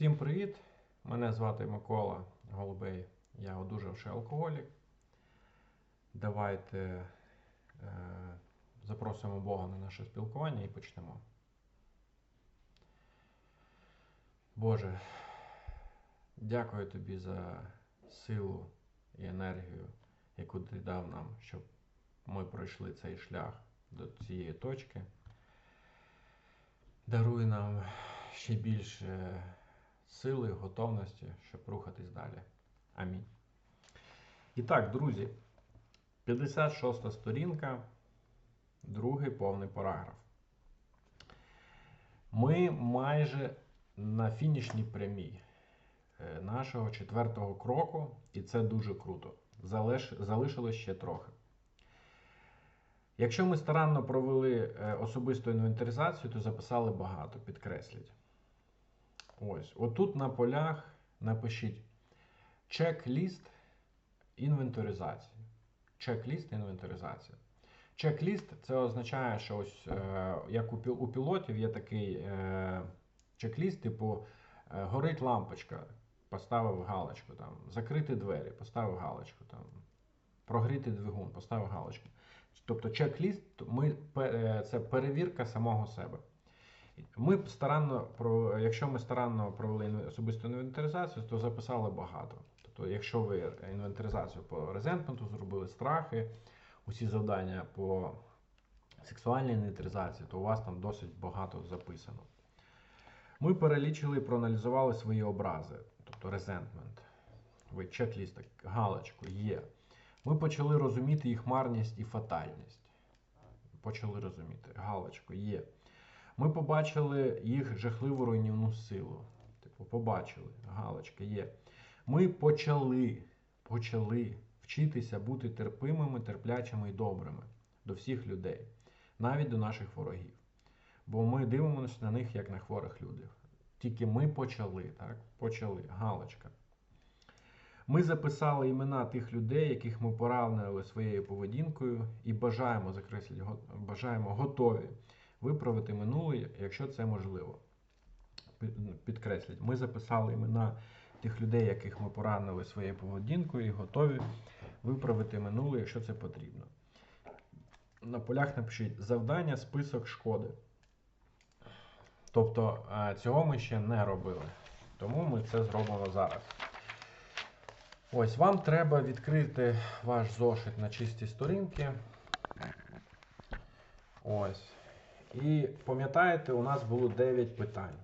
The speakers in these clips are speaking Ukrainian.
Всім привіт! Мене звати Микола Голубей. Я одужавший алкоголік. Давайте е, запросимо Бога на наше спілкування і почнемо. Боже, дякую тобі за силу і енергію, яку ти дав нам, щоб ми пройшли цей шлях до цієї точки. Даруй нам ще більше сили, готовності, щоб рухатись далі. Амінь. І так, друзі, 56 сторінка, другий повний параграф. Ми майже на фінішній прямій е, нашого четвертого кроку, і це дуже круто. Залиш... Залишилось ще трохи. Якщо ми старанно провели е, особисту інвентаризацію, то записали багато, підкресліть. Ось, отут на полях напишіть чек-ліст інвентаризації. Чек-ліст інвентаризації. Чек-ліст це означає, що ось е, як у, у пілотів є такий е, чек-ліст, типу е, горить лампочка, поставив галочку, там, закрити двері, поставив галочку, там, прогріти двигун, поставив галочку. Тобто чек-ліст е, це перевірка самого себе. Ми старанно, якщо ми старанно провели особисту інвентаризацію, то записали багато. Тобто, якщо ви інвентаризацію по резентменту зробили страхи, усі завдання по сексуальній інвентаризації, то у вас там досить багато записано. Ми перелічили і проаналізували свої образи, тобто резентмент. Ви чек-ліст, галочку є. Ми почали розуміти їх марність і фатальність. Почали розуміти. Галочку є. Ми побачили їх жахливу руйнівну силу. Типу, побачили, галочка є. Ми почали, почали вчитися бути терпимими, терплячими і добрими до всіх людей, навіть до наших ворогів. Бо ми дивимося на них як на хворих людей. Тільки ми почали, так? Почали. Галочка. Ми записали імена тих людей, яких ми поранили своєю поведінкою, і бажаємо закресліть, го- бажаємо готові виправити минуле, якщо це можливо. Підкресліть, ми записали імена тих людей, яких ми поранили своєю поведінкою, і готові виправити минуле, якщо це потрібно. На полях напишіть завдання, список шкоди. Тобто е, цього ми ще не робили. Тому ми це зробимо зараз. Ось, вам треба відкрити ваш зошит на чисті сторінки. Ось. І пам'ятаєте, у нас було 9 питань.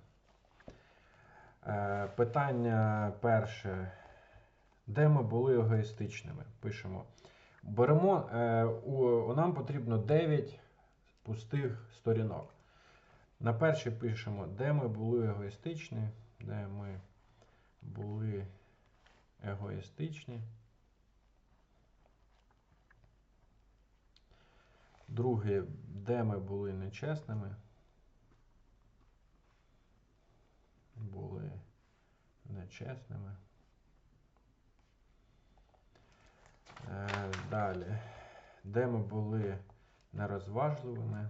Е, питання перше. Де ми були егоїстичними? Пишемо. Беремо, е, у, нам потрібно 9 пустих сторінок. На першій пишемо, де ми були егоїстичні, де ми були егоїстичні. Друге, де ми були нечесними. Були нечесними. Е, Далі. Де ми були нерозважливими.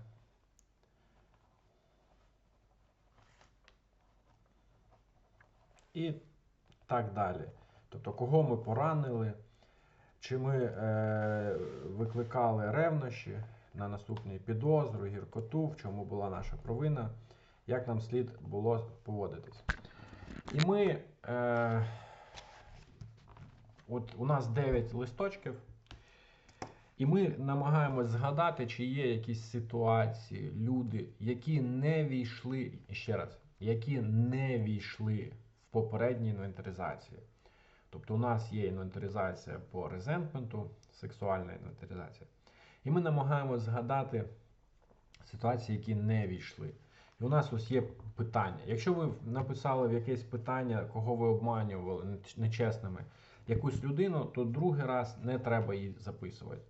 І так далі. Тобто, кого ми поранили, чи ми е, викликали ревнощі на наступний підозру, гіркоту, в чому була наша провина, як нам слід було поводитись. І ми, е, от у нас 9 листочків, і ми намагаємось згадати, чи є якісь ситуації, люди, які не війшли, ще раз, які не війшли в попередні інвентаризації. Тобто у нас є інвентаризація по резентменту, сексуальна інвентаризація. І ми намагаємося згадати ситуації, які не війшли. І у нас ось є питання. Якщо ви написали в якесь питання, кого ви обманювали нечесними якусь людину, то другий раз не треба її записувати.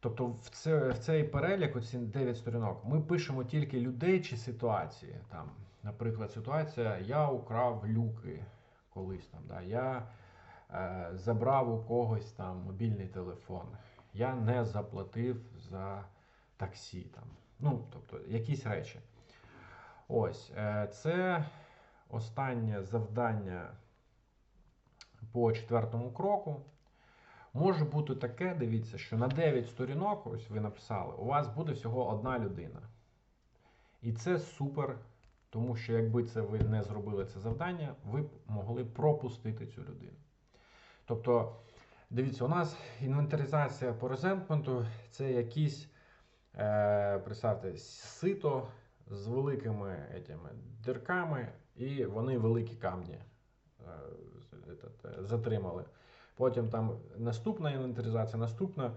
Тобто в, це, в цей перелік, оці 9 сторінок, ми пишемо тільки людей чи ситуації. Там, наприклад, ситуація Я украв люки колись там. Да, я е, забрав у когось там мобільний телефон. Я не заплатив за таксі. Там. Ну, тобто, якісь речі. Ось, е, це останнє завдання по четвертому кроку. Може бути таке, дивіться, що на 9 сторінок, ось ви написали, у вас буде всього одна людина. І це супер, тому що якби це ви не зробили це завдання, ви б могли пропустити цю людину. Тобто, дивіться, у нас інвентаризація по резентменту це якісь, е, представте, сито з великими етими, дірками, і вони великі камні е, е, затримали. Потім там наступна інвентаризація, наступна.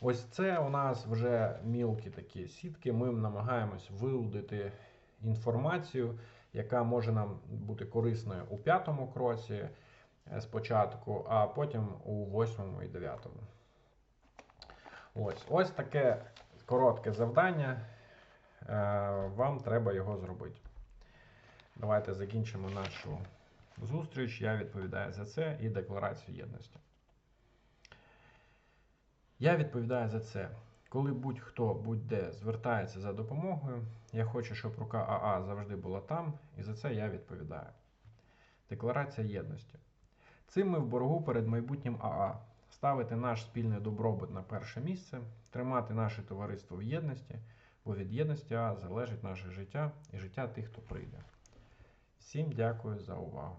Ось це у нас вже мілкі такі сітки. Ми намагаємось вилудити інформацію, яка може нам бути корисною у п'ятому кроці спочатку, а потім у восьмому і дев'ятому. Ось, ось таке коротке завдання. Е, Вам треба його зробити. Давайте закінчимо нашу зустріч. Я відповідаю за це і декларацію єдності. Я відповідаю за це. Коли будь-хто будь-де звертається за допомогою, я хочу, щоб рука АА завжди була там, і за це я відповідаю. Декларація єдності. Цим ми в боргу перед майбутнім АА. Ставити наш спільний добробут на перше місце, тримати наше товариство в єдності, бо від єдності АА залежить наше життя і життя тих, хто прийде. Всім дякую за увагу.